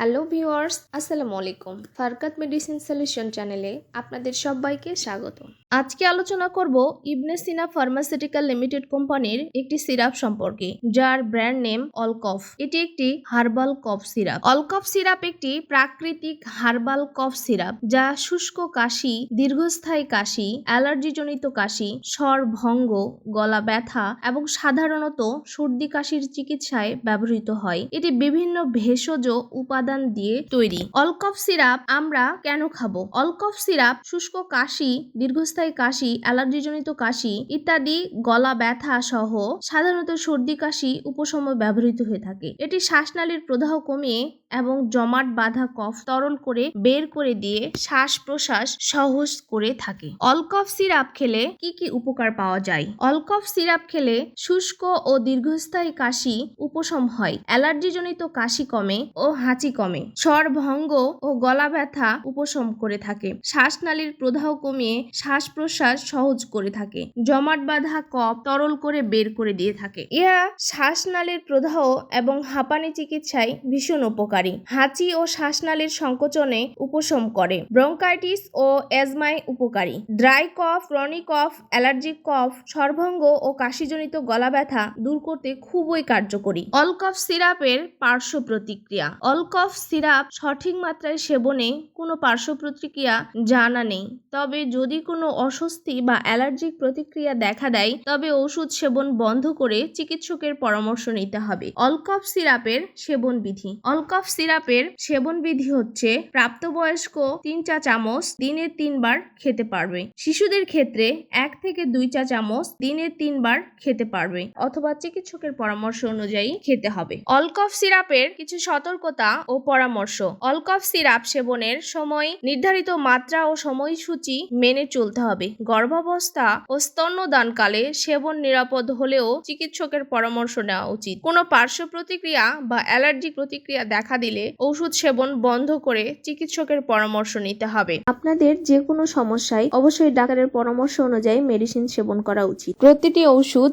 Hello viewers, আসসালামু আলাইকুম। ফারকাত medicine solution চ্যানেলে আপনাদের সবাইকে স্বাগত। আজকে আলোচনা করব ইবনে সিনা ফার্মাসিউটিক্যাল লিমিটেড কোম্পানির একটি সিরাপ সম্পর্কে, যার ব্র্যান্ড নেম অলকফ। এটি একটি herbal cough syrup. Alkof syrup একটি প্রাকৃতিক হার্বাল কফ সিরাপ, যা শুষ্ক কাশি, দীর্ঘস্থায়ী কাশি, অ্যালার্জিজনিত কাশি, স্বর ভঙ্গ, গলা ব্যথা এবং সাধারণত সর্দি কাশির চিকিৎসায় ব্যবহৃত হয়। এটি বিভিন্ন ভেষজ উপাদান দিয়ে তৈরি। অলকফ সিরাপ আমরা কেন খাব? অলকফ সিরাপ, শুষ্ক কাশি, দীর্ঘস্থায়ী কাশি, অ্যালার্জিজনিত কাশি ইত্যাদি, গলা ব্যথা সহ সাধারণত সর্দি কাশি উপশমে ব্যবহৃত হয়ে থাকে। এটি শ্বাসনালীর প্রদাহ কমিয়ে এবং জমাট বাঁধা কফ তরল করে বের করে দিয়ে শ্বাস প্রশ্বাস সহজ করে থাকে। অলকফ সিরাপ খেলে কি কি উপকার পাওয়া যায়? অলকফ সিরাপ খেলে শুষ্ক ও দীর্ঘস্থায়ী কাশি উপশম হয়। অ্যালার্জিজনিত কাশি কমে ও হাঁচি কমে। স্বর ভঙ্গ ও গলা ব্যথা উপশম করে থাকে। শ্বাসনালীর প্রদাহ কমিয়ে শ্বাস প্রশ্বাস সহজ করে থাকে। জমাট বাঁধা কফ তরল করে বের করে দিয়ে থাকে। ইহা শ্বাসনালীর প্রদাহ এবং হাঁপানি চিকিৎসায় ভীষণ উপকারী। হাঁচি ও শ্বাসনালীর সংকোচনে উপশম করে। ব্রঙ্কাইটিস ও অ্যাজমায় উপকারী। Dry cough, chronic cough, allergic cough সর্বঙ্গ ও কাশিজনিত গলা ব্যথা দূর করতে খুবই কার্যকরী। অলকফ সিরাপের পার্শ্ব প্রতিক্রিয়া। অলকফ সিরাপ সঠিক মাত্রায় সেবনে কোনো পার্শ্ব প্রতিক্রিয়া জানা নেই। তবে যদি কোনো অস্বস্তি বা অ্যালার্জিক প্রতিক্রিয়া দেখা দেয়, তবে ওষুধ সেবন বন্ধ করে চিকিৎসকের পরামর্শ নিতে হবে। অলকফ সিরাপের সেবন বিধি। অলকফ সিরাপের সেবন বিধি হচ্ছে, প্রাপ্তবয়স্ক তিন চা চামচ দিনে তিনবার খেতে পারবে। শিশুদের ক্ষেত্রে এক থেকে দুই চা চামচ দিনে তিনবার খেতে পারবে অথবা চিকিৎসকের পরামর্শ অনুযায়ী খেতে হবে। অলকফ সিরাপের কিছু সতর্কতা ও পরামর্শ। অলকফ সিরাপ সেবনের সময় নির্ধারিত মাত্রা ও সময়সূচি মেনে চলতে হবে। গর্ভাবস্থা ও স্তন্যদানকালে সেবন নিরাপদ হলেও চিকিৎসকের পরামর্শ নেওয়া উচিত। কোনো পার্শ্ব প্রতিক্রিয়া বা অ্যালার্জি প্রতিক্রিয়া দেখা দিলে ঔষধ সেবন বন্ধ করে চিকিৎসকের পরামর্শ নিতে হবে। আপনাদের যে কোনো সমস্যায় অবশ্যই ডাক্তারের পরামর্শ অনুযায়ী মেডিসিন সেবন করা উচিত। প্রতিটি ওষুধ